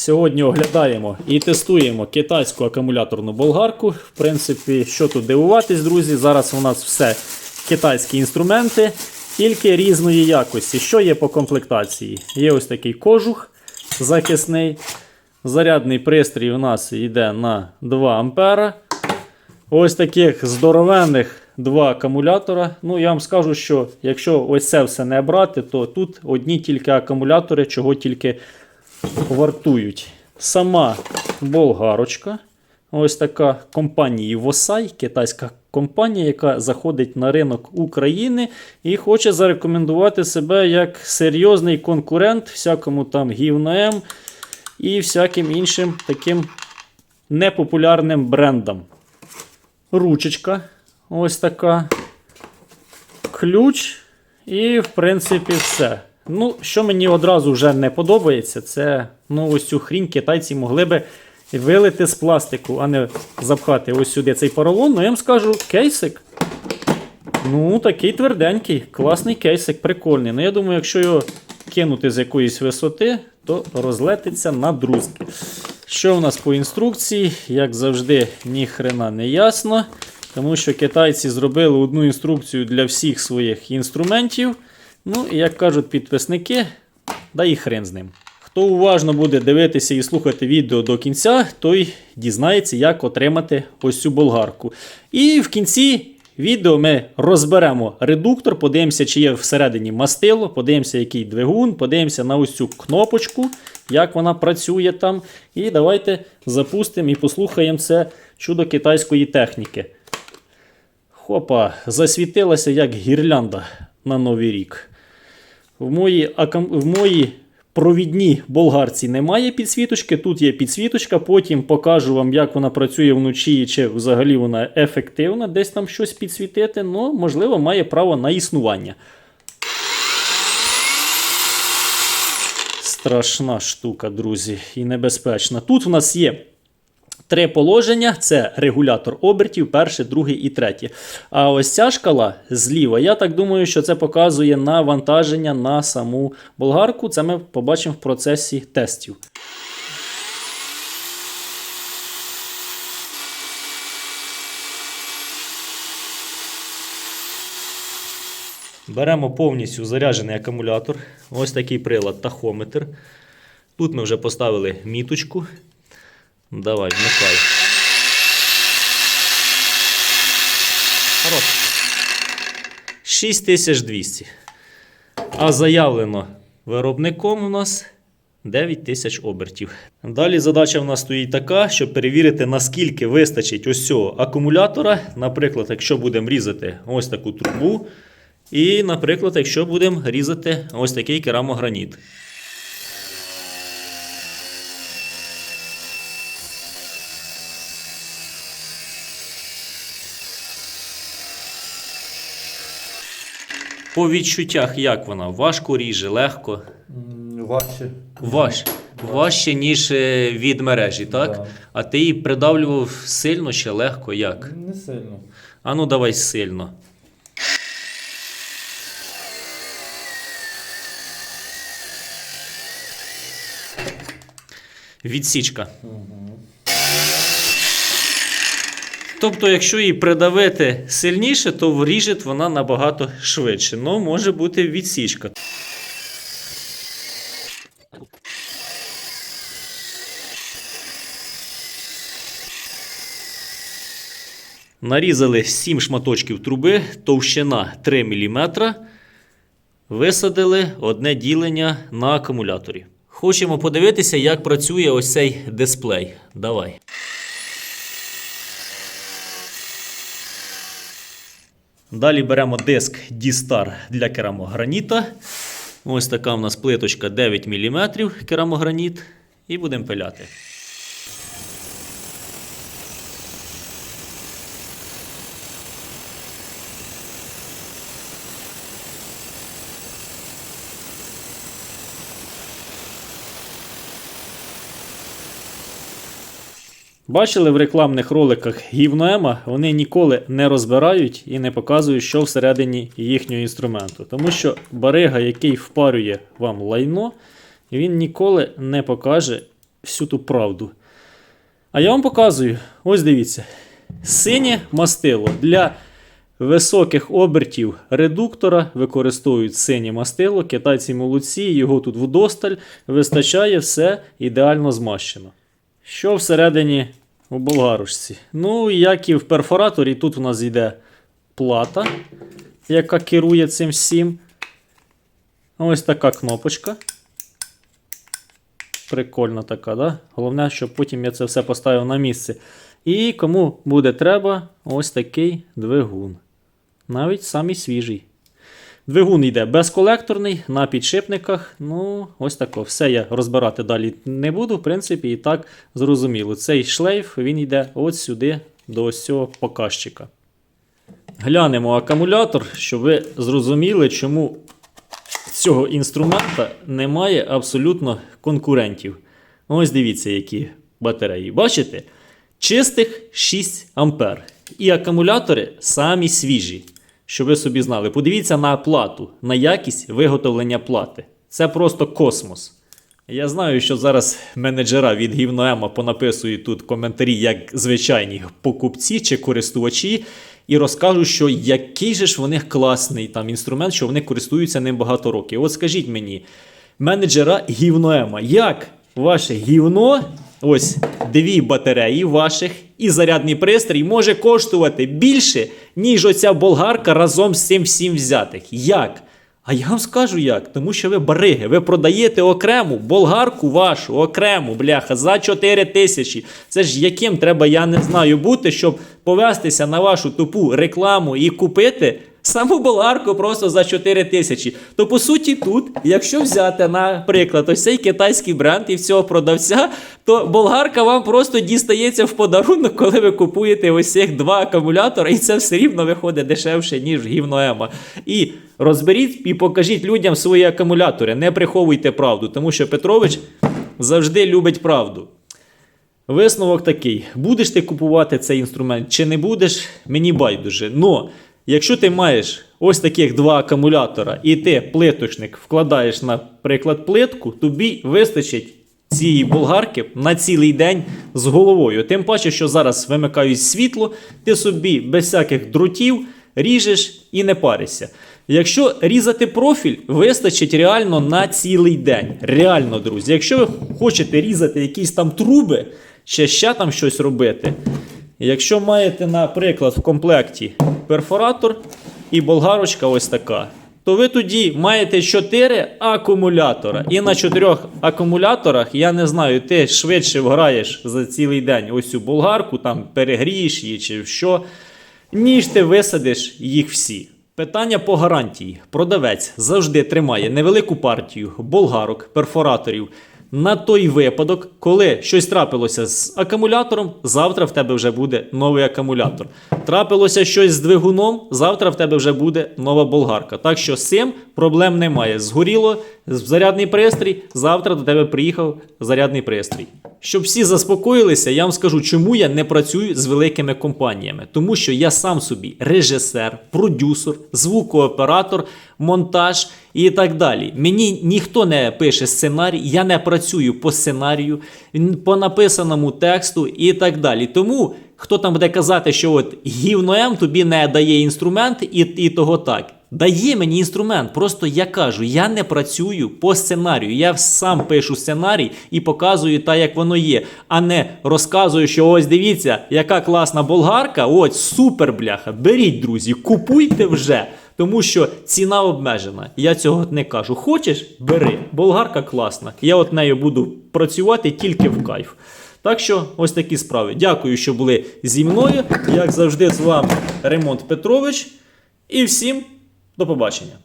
Сьогодні оглядаємо і тестуємо китайську акумуляторну болгарку. В принципі, що тут дивуватись, друзі, зараз у нас все китайські інструменти, тільки різної якості. Що є по комплектації? Є ось такий кожух захисний. Зарядний пристрій у нас йде на 2 ампера. Ось таких здоровенних два акумулятора. Ну, я вам скажу, що якщо ось це все не брати, то тут одні тільки акумулятори, чого тільки вартують. Сама болгарочка. Ось така компанія Восай, китайська компанія, яка заходить на ринок України і хоче зарекомендувати себе як серйозний конкурент всякому там гівноем і всяким іншим таким непопулярним брендам. Ручечка ось така. Ключ. І, в принципі, все. Ну, що мені одразу вже не подобається, це ну, ось цю хрінь китайці могли би вилити з пластику, а не запхати ось сюди цей поролон. Ну, я вам скажу, кейсик. Ну, такий тверденький, класний кейсик, прикольний. Ну, я думаю, якщо його кинути з якоїсь висоти, то розлетиться на друзки. Що в нас по інструкції? Як завжди, ні хрена не ясно. Тому що китайці зробили одну інструкцію для всіх своїх інструментів. Ну, і як кажуть підписники, да і хрен з ним. Хто уважно буде дивитися і слухати відео до кінця, той дізнається, як отримати ось цю болгарку. І в кінці відео ми розберемо редуктор, подивимося, чи є всередині мастило, подивимося, який двигун, подивимося на ось цю кнопочку, як вона працює там. І давайте запустимо і послухаємо це чудо китайської техніки. Хопа, засвітилася як гірлянда на Новий рік. В моїй, в моїй провідній болгарці немає підсвіточки, тут є підсвіточка, потім покажу вам, як вона працює вночі, чи взагалі вона ефективна, десь там щось підсвітити, ну, можливо, має право на існування. Страшна штука, друзі, і небезпечна. Тут в нас є Три положення це регулятор обертів, перше, друге і третє. А ось ця шкала зліва, я так думаю, що це показує навантаження на саму болгарку. Це ми побачимо в процесі тестів. Беремо повністю заряджений акумулятор. Ось такий прилад тахометр. Тут ми вже поставили міточку. Давай, вмикай. Хорош. 6200. А заявлено виробником у нас 9000 обертів. Далі задача в нас стоїть така, щоб перевірити, наскільки вистачить ось цього акумулятора. Наприклад, якщо будемо різати ось таку трубу. І, наприклад, якщо будемо різати ось такий керамограніт. По відчуттях, як вона? Важко ріже, легко. М, Важче. Важче, ніж е, від мережі, так? Да. А ти її придавлював сильно чи легко? Як? Не сильно. А ну давай сильно. Відсічка. Тобто, якщо її придавити сильніше, то вріже вона набагато швидше. Ну, може бути відсічка. Нарізали 7 шматочків труби, товщина 3 мм. Висадили одне ділення на акумуляторі. Хочемо подивитися, як працює ось цей дисплей. Давай. Далі беремо диск D-Star для керамограніта. Ось така у нас плиточка 9 мм керамограніт. І будемо пиляти. Бачили в рекламних роликах гівноема, вони ніколи не розбирають і не показують, що всередині їхнього інструменту. Тому що барига, який впарює вам лайно, він ніколи не покаже, всю ту правду. А я вам показую. Ось дивіться. Синє мастило для високих обертів редуктора використовують синє мастило. Китайці молодці, його тут вдосталь. Вистачає все ідеально змащено. Що всередині у болгарочці? Ну, як і в перфораторі, тут у нас йде плата, яка керує цим всім. Ось така кнопочка. Прикольна така, да? Головне, щоб потім я це все поставив на місце. І кому буде треба, ось такий двигун. Навіть самий свіжий. Двигун йде безколекторний на підшипниках. Ну, ось тако. Все я розбирати далі не буду. В принципі, і так зрозуміло. Цей шлейф він йде от сюди, до ось цього показчика. Глянемо акумулятор, щоб ви зрозуміли, чому цього інструмента немає абсолютно конкурентів. Ось дивіться, які батареї. Бачите? Чистих 6 ампер. І акумулятори самі свіжі. Щоб ви собі знали. Подивіться на плату, на якість виготовлення плати. Це просто космос. Я знаю, що зараз менеджера від Гівноема понаписують тут коментарі, як звичайні покупці чи користувачі, і розкажуть, що який же ж в них класний там інструмент, що вони користуються ним багато років. От скажіть мені, менеджера Гівноема, як ваше гівно, ось дві батареї ваших і зарядний пристрій може коштувати більше, ніж оця болгарка разом з цим всім взятих? Як? А я вам скажу як, тому що ви бариги, ви продаєте окрему болгарку вашу, окрему, бляха, за 4 тисячі. Це ж яким треба, я не знаю, бути, щоб повестися на вашу тупу рекламу і купити саму болгарку просто за 4 тисячі. То по суті, тут, якщо взяти, наприклад, ось цей китайський бренд і в цього продавця, то болгарка вам просто дістається в подарунок, коли ви купуєте ось цих два акумулятори, і це все рівно виходить дешевше, ніж гівноема. І розберіть і покажіть людям свої акумулятори. Не приховуйте правду, тому що Петрович завжди любить правду. Висновок такий: будеш ти купувати цей інструмент чи не будеш, мені байдуже. Но якщо ти маєш ось таких два акумулятора, і ти плиточник вкладаєш, наприклад, плитку, тобі вистачить цієї болгарки на цілий день з головою. Тим паче, що зараз вимикають світло, ти собі без всяких дротів ріжеш і не паришся. Якщо різати профіль, вистачить реально на цілий день. Реально, друзі. Якщо ви хочете різати якісь там труби, ще ще там щось робити. Якщо маєте, наприклад, в комплекті перфоратор і болгарочка ось така, то ви тоді маєте 4 акумулятора. І на 4 акумуляторах, я не знаю, ти швидше вграєш за цілий день ось цю болгарку, там перегрієш її чи що, ніж ти висадиш їх всі. Питання по гарантії. Продавець завжди тримає невелику партію болгарок, перфораторів на той випадок, коли щось трапилося з акумулятором, завтра в тебе вже буде новий акумулятор. Трапилося щось з двигуном, завтра в тебе вже буде нова болгарка. Так що з цим проблем немає. Згоріло зарядний пристрій, завтра до тебе приїхав зарядний пристрій. Щоб всі заспокоїлися, я вам скажу, чому я не працюю з великими компаніями. Тому що я сам собі режисер, продюсер, звукооператор, монтаж і так далі. Мені ніхто не пише сценарій, я не працюю по сценарію, по написаному тексту і так далі. Тому хто там буде казати, що от гівно М тобі не дає інструмент, і, і того так. Дає мені інструмент, просто я кажу, я не працюю по сценарію. Я сам пишу сценарій і показую так, як воно є, а не розказую, що ось дивіться, яка класна болгарка. Ось супер бляха. Беріть, друзі, купуйте вже. Тому що ціна обмежена. Я цього не кажу. Хочеш, бери. Болгарка класна. Я от нею буду працювати тільки в кайф. Так що, ось такі справи. Дякую, що були зі мною. Як завжди, з вами Ремонт Петрович. І всім до побачення.